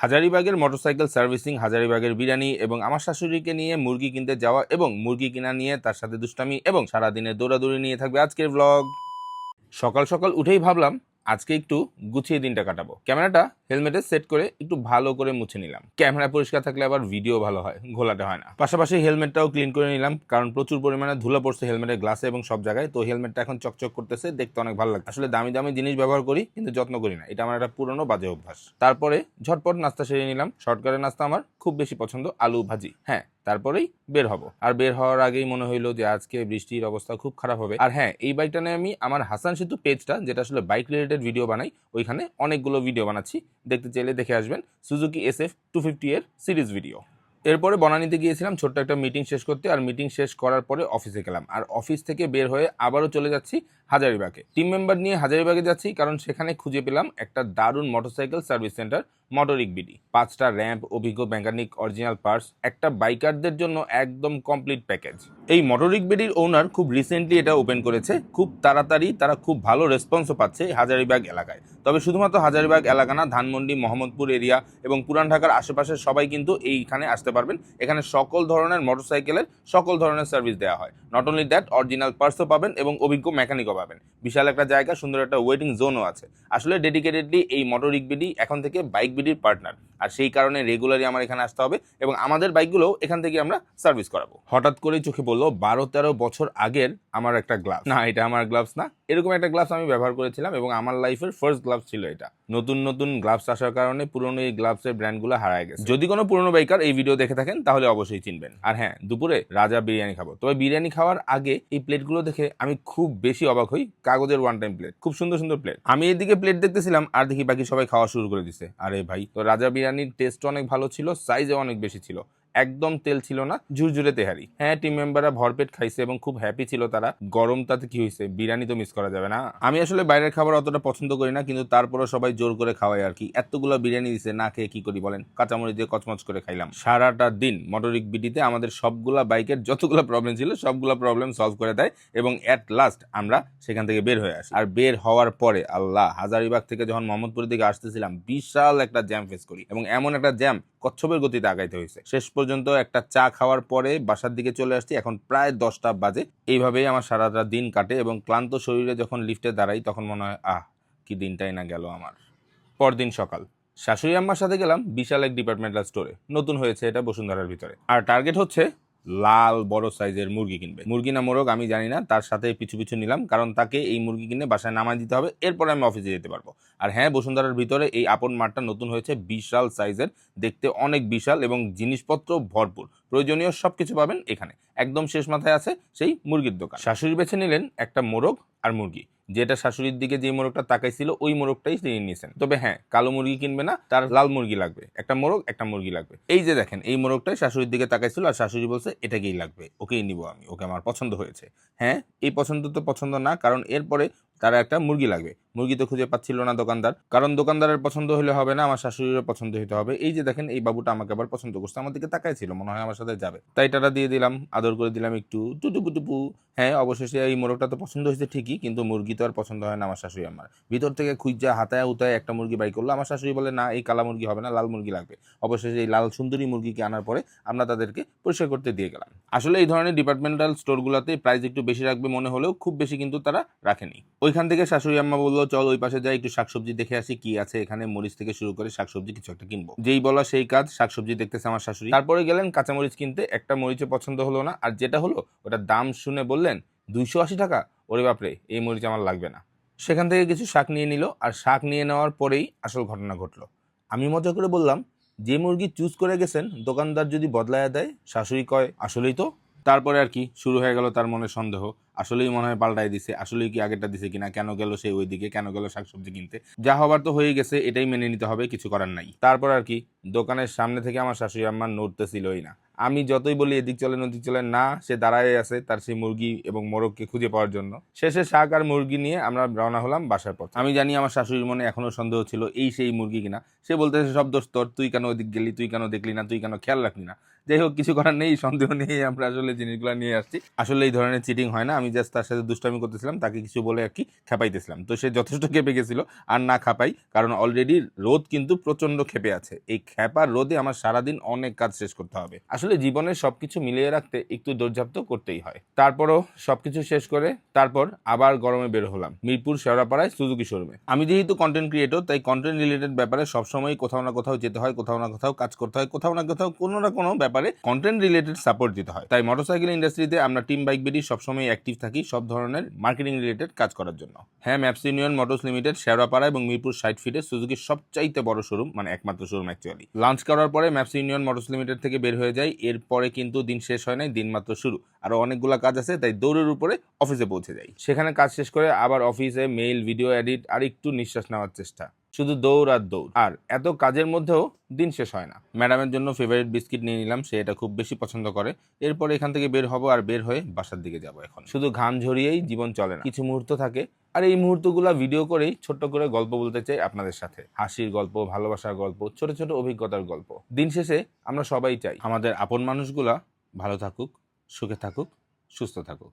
হাজারিবাগের motorcycle servicing, হাজারিবাগের বিরিয়ানি এবং আমার শাশুড়িকে নিয়ে মুরগি কিনতে যাওয়া এবং মুরগি কিনা নিয়ে তার সাথে দুষ্টামি এবং সারাদিনের দৌড়াদৌড়ি নিয়ে থাকবে আজকের ব্লগ সকাল সকাল উঠেই ভাবলাম, আজকে একটু গুছিয়ে দিনটা কাটাবো। ক্যামেরাটা হেলমেটে সেট করে একটু ভালো করে মুছে নিলাম। ক্যামেরা পরিষ্কার থাকলে আবার ভিডিও ভালো হয়, ঘোলাটে হয় না। পাশাপাশি হেলমেটটাও ক্লিন করে নিলাম, কারণ প্রচুর পরিমাণে ধুলো পড়ছে হেলমেটের গ্লাসে এবং সব জায়গায়, তো হেলমেটটা এখন চকচক করতেছে, দেখতে অনেক ভালো লাগে আসলে দামি দামি জিনিস ব্যবহার করি, কিন্তু যত্ন করি না, এটা আমার একটা পুরনো বাজে অভ্যাস। তারপরে ঝটপট নাস্তা সেরে নিলাম শর্টকাটের নাস্তা আমার খুব বেশি পছন্দ, আলু ভাজি। হ্যাঁ তারপরেই বের হব। আর বের হওয়ার আগেই মনে হইল যে আজকে বৃষ্টির অবস্থা খুব খারাপ হবে। আর হ্যাঁ এই বাইকটা নিয়ে আমি, আমার হাসান সেতু পেজটা যেটা আসলে বাইক রিলেটেড ভিডিও বানাই, ওইখানে অনেকগুলো ভিডিও বানাচ্ছি। দেখতে চাইলে দেখে আসবেন Suzuki S F two fifty এর সিরিজ ভিডিও এরপরে বনানীতে গিয়েছিলাম, ছোট্ট একটা মিটিং শেষ করতে, আর মিটিং শেষ করার পরে অফিসে গেলাম। আর অফিস থেকে বের হয়ে আবারও চলে যাচ্ছি হাজারিবাগে। টিম মেম্বার নিয়ে হাজারিবাগে যাচ্ছি কারণ সেখানে খুঁজে পেলাম একটা দারুণ motorcycle service center Motorik BD. পাঁচটা র্যাম্প, অভিজ্ঞ মেকানিক, অরিজিনাল পার্টস, একটা বাইকারদের জন্য একদম কমপ্লিট প্যাকেজ। এই মোটরিক বিডির ওনার খুব রিসেন্টলি এটা ওপেন করেছে। খুব তাড়াতাড়ি তারা খুব ভালো রেসপন্সও পাচ্ছে হাজারিবাগ এলাকায়। তবে শুধুমাত্র হাজারিবাগ এলাকা না, ধানমন্ডি, মোহাম্মদপুর এরিয়া এবং পুরান ঢাকার আশেপাশের সবাই কিন্তু এইখানে আসতে পারবেন। এখানে সকল ধরনের মোটরসাইকেলের সকল ধরনের সার্ভিস দেওয়া হয়। নট অনলি দ্যাট অরিজিনাল পার্টসও পাবেন এবং অভিজ্ঞ মেকানিকও পাবেন। বিশাল একটা জায়গা, সুন্দর একটা ওয়েটিং জোনও আছে। আসলে ডেডিকেটেডলি এই মোটরিক বিডি এখন থেকে বাইক বিডির পার্টনার আর সেই কারণে রেগুলারই আমার এখানে আসতে হবে এবং আমাদের বাইকগুলোও এখান থেকে আমরা সার্ভিস করাবো। হঠাৎ করেই চোখে বলল বারো তেরো বছর আগের আমার একটা গ্লাভস না, এটা আমার গ্লাভস না। এরকম একটা গ্লাভস আমি ব্যবহার করেছিলাম এবং আমার লাইফের ফার্স্ট গ্লাভস ছিল এটা। নতুন নতুন গ্লাভস আসার কারণে পুরনো এই গ্লাভসের ব্র্যান্ডগুলো হারায় গেছে। যদি কোনো পুরনো বাইকার এই ভিডিও দেখে থাকেন, তাহলে অবশ্যই চিনবেন। আর হ্যাঁ দুপুরে রাজা বিরিয়ানি খাব। তবে বিরিয়ানি খাওয়ার আগে এই প্লেটগুলো দেখে আমি খুব বেশি অবাক হই, কাগজের ওয়ান টাইম প্লেট খুব সুন্দর সুন্দর প্লেট আমি এদিকে প্লেট দেখতেছিলাম, আর দেখি বাকি সবাই খাওয়া শুরু করে দিছে। আরে ভাই, তো রাজা বিরিয়ানির টেস্ট অনেক ভালো ছিল সাইজে অনেক বেশি ছিল। একদম তেল ছিল না, ঝুরঝুরে তেহারি। হ্যাঁ টিম মেম্বাররা ভরপেট খাইছে এবং খুব হ্যাপি ছিল তারা। গরম তাতে কি হয়েছে বিরিয়ানি তো মিস করা যাবে না। আমি আসলে বাইরের খাবার অতটা পছন্দ করি না, কিন্তু তারপরে সবাই জোর করে খাওয়াই আর কি। এতগুলো বিরিয়ানি দিছে, না খেয়ে কি করি বলেন? কাঁচামরিচ দিয়ে কচমচ করে খাইলাম। সারাটা দিন মোটরিক বিডিতে আমাদের সবগুলা বাইকের যতগুলো প্রবলেম ছিল, সবগুলো প্রবলেম সলভ করে দেয় এবং অ্যাট লাস্ট আমরা সেখান থেকে বের হয়ে আসি। আর বের হওয়ার পরে, আল্লাহ, হাজারিবাগ থেকে যখন মোহাম্মদপুরের দিকে আসতেছিলাম, বিশাল একটা জ্যাম ফেস করি। এবং এমন একটা জ্যাম কচ্ছপের গতিতে আগাইতে হয়েছে শেষ পর্যন্ত একটা চা খাওয়ার পরে বাসার দিকে চলে আসছি। এখন প্রায় দশটা বাজে। এইভাবেই আমার সারাটা দিন কাটে এবং ক্লান্ত শরীরে যখন লিফটে দাঁড়াই তখন মনে হয়, আহ, কি দিনটাই না গেল আমার। পরদিন সকাল। শাশুড়ি আম্মার সাথে গেলাম বিশাল এক ডিপার্টমেন্টাল স্টোরে। নতুন হয়েছে এটা বসুন্ধরার ভিতরে। আর টার্গেট হচ্ছে লাল বড় সাইজের মুরগি কিনবে। মুরগি না মোরগ আমি জানি না, তার সাথে পিছু পিছু নিলাম, কারণ তাকে এই মুরগি কিনে বাসায় নামায় দিতে হবে, এরপরে আমি অফিসে যেতে পারব। আর হ্যাঁ বসুন্ধরার ভিতরে এই আপন মাঠটা নতুন হয়েছে, বিশাল সাইজের, দেখতে অনেক বিশাল এবং জিনিসপত্র ভরপুর। প্রয়োজনীয় সব কিছু পাবেন এখানে। একদম শেষ মাথায় আছে সেই মুরগির দোকান। শাশুড়ি বেছে নিলেন একটা মোরগ আর মুরগি। যেটা শাশুড়ির দিকে যে মোরগটা তাকাইছিল, ওই মোরগটাই তিনি নিয়েছেন তবে হ্যাঁ কালো মুরগি কিনবে না, তার লাল মুরগি লাগবে। একটা মোরগ, একটা মুরগি লাগবে। এই যে দেখেন, এই মোরগটাই শাশুড়ির দিকে তাকাইছিল আর শাশুড়ি বলছে, এটাকেই লাগবে, ওকেই নিব আমি, ওকে আমার পছন্দ হয়েছে। হ্যাঁ এই পছন্দ তো পছন্দ না, কারণ এরপরে তারা একটা মুরগি লাগবে। মুরগি তো খুঁজে পাচ্ছিল না দোকানদার। কারণ দোকানদারের পছন্দ হলে হবে না, আমার শাশুড়িরও পছন্দ হতে হবে। এই যে দেখেন, এই বাবুটা আমাকে আবার পছন্দ করছে, আমার দিকে তাকাইছিল, মনে হয় আমার সাথে যাবে। তাই টাটা দিয়ে দিলাম, আদর করে দিলাম একটু টুটুপু টুপু হ্যাঁ অবশেষে এই মোরগটা তো পছন্দ হয়েছে ঠিকই, কিন্তু মুরগি তো আর পছন্দ হয় না আমার শাশুড়ি আমার। ভিতর থেকে খুঁজা হাতায় উতায় একটা মুরগি বাই করল, আমার শাশুড়ি বলে, না, এই কালা মুরগি হবে না, লাল মুরগি লাগবে। অবশেষে এই লাল সুন্দরী মুরগিকে আনার পরে আমরা তাদেরকে পরিষ্কার করতে দিয়ে গেলাম। আসলে এই ধরনের ডিপার্টমেন্টাল স্টোরগুলোতে প্রাইস একটু বেশি রাখবে মনে হলেও খুব বেশি কিন্তু তারা রাখেনি। ওইখান থেকে শাশুড়ি আম্মা বলল, চল ওই পাশে যাই, একটু শাকসবজি দেখে আসি, কি আছে এখানে? মরিচ থেকে শুরু করে শাকসবজি কিছু একটা কিনবো। যেই বলা সেই কাজ, শাকসবজি দেখতেছে আমার শাশুড়ি। তারপরে গেলেন, কাঁচামরিচ কিনতে। একটা মরিচে পছন্দ হলো না। আর যেটা হলো ওটা দাম শুনে বললেন, দুইশো আশি টাকা? ওরে বাপরে, এই মরিচ আমার লাগবে না। সেখান থেকে কিছু শাক নিয়ে নিল। আর শাক নিয়ে নেওয়ার পরেই আসল ঘটনা ঘটলো। আমি মজা করে বললাম যে মুরগি চুজ করে গেছেন, দোকানদার যদি বদলায়া দেয়, শাশুড়ি কয়, আসলেই তো? তারপরে আর কি শুরু হয়ে গেল তার মনে সন্দেহ। আসলেই মনে হয় পাল্টাই দিছে, আসলেই কি আগেরটা দিছে কিনা, কেন গেল সেই ওইদিকে, কেন গেল শাকসবজি কিনতে। যা হবার তো হয়ে গেছে, এটাই মেনে নিতে হবে, কিছু করার নাই। তারপর আর কি, দোকানের সামনে থেকে আমার শাশুড়ি আম্মা নড়তেছিলই না। আমি যতই বলি এদিক চলেন, ওদিক চলেন, না, সে দাঁড়ায় আছে তার সেই মুরগি এবং মোরগকে খুঁজে পাওয়ার জন্য। শেষে শাক আর মুরগি নিয়ে আমরা রওনা হলাম বাসার পথ। আমি জানি আমার শাশুড়ির মনে এখনও সন্দেহ ছিল, এই সেই মুরগি কিনা। সে বলতেছে, সব দোষ তোর, তুই কেন ওদিক গেলি, তুই কেন দেখলি না, তুই কেন খেয়াল রাখলি না? যাই হোক, কিছু করার নেই, সন্দেহ নেই, আমরা আসলে জিনিসগুলো নিয়ে আসছি। আসলে এই ধরনের চিটিং হয় না, আমি আমি জাস্ট তার সাথে দুষ্টামি করতেছিলাম, তাকে কিছু বলে আর কি খেপাইতেছিলাম। তো সে যথেষ্ট খেপে গেছিল, আর না খাপাই, কারণ অলরেডি রোদ কিন্তু প্রচণ্ড খেপে আছে। এই খেপার রোদে আমার সারাদিন অনেক কাজ শেষ করতে হবে। আসলে জীবনের সবকিছু মিলিয়ে রাখতে একটু দৌর্যাপ্ত করতেই হয়। তারপরও সবকিছু শেষ করে তারপর আবার গরমে বের হলাম, মিরপুর শেওড়াপাড়ায় সুজুকি শোরুমে। আমি যেহেতু কন্টেন্ট ক্রিয়েটর তাই কন্টেন্ট রিলেটেড ব্যাপারে সবসময় কোথাও না কোথাও যেতে হয়, কোথাও না কোথাও কাজ করতে হয়, কোথাও না কোথাও কোনো না কোনো ব্যাপারে কন্টেন্ট রিলেটেড সাপোর্ট দিতে হয়। তাই মোটরসাইকেল ইন্ডাস্ট্রিতে আমরা টিম বাইক বেডি সবসময় অ্যাক্টিভ থাকি সব ধরনের মার্কেটিং রিলেটেড কাজ করার জন্য। হ্যাঁ maps union motors limited Shewrapara এবং মিরপুর ষাট ফিটে সুজুকির সবচাইতে বড় শোরুম মানে একমাত্র শোরুম অ্যাকচুয়ালি লাঞ্চ করার পরে ম্যাপস ইউনিয়ন মোটরস লিমিটেড থেকে বের হয়ে যায় এরপরে কিন্তু দিন শেষ হয় নাই, দিন মাত্র শুরু। আরও অনেকগুলো কাজ আছে, তাই দৌড়ের উপরে অফিসে পৌঁছে যাই। সেখানে কাজ শেষ করে আবার অফিসে মেইল ভিডিও এডিট আর একটু নিঃশ্বাস নেওয়ার চেষ্টা। শুধু দৌড় আর দৌড়। আর এত কাজের মধ্যেও দিন শেষ হয় না। ম্যাডামের জন্য ফেভারিট বিস্কিট নিয়ে নিলাম, সে এটা খুব বেশি পছন্দ করে। এরপর এখান থেকে বের হব আর বের হয়ে বাসার দিকে যাব এখন। শুধু ঘাম ঝরিয়েই জীবন চলে না। কিছু মুহূর্ত থাকে, আর এই মুহূর্তগুলো ভিডিও করেই ছোট্ট করে গল্প বলতে চাই আপনাদের সাথে। হাসির গল্প, ভালোবাসার গল্প, ছোট ছোট অভিজ্ঞতার গল্প। দিন শেষে আমরা সবাই চাই, আমাদের আপন মানুষগুলা ভালো থাকুক, সুখে থাকুক, সুস্থ থাকুক।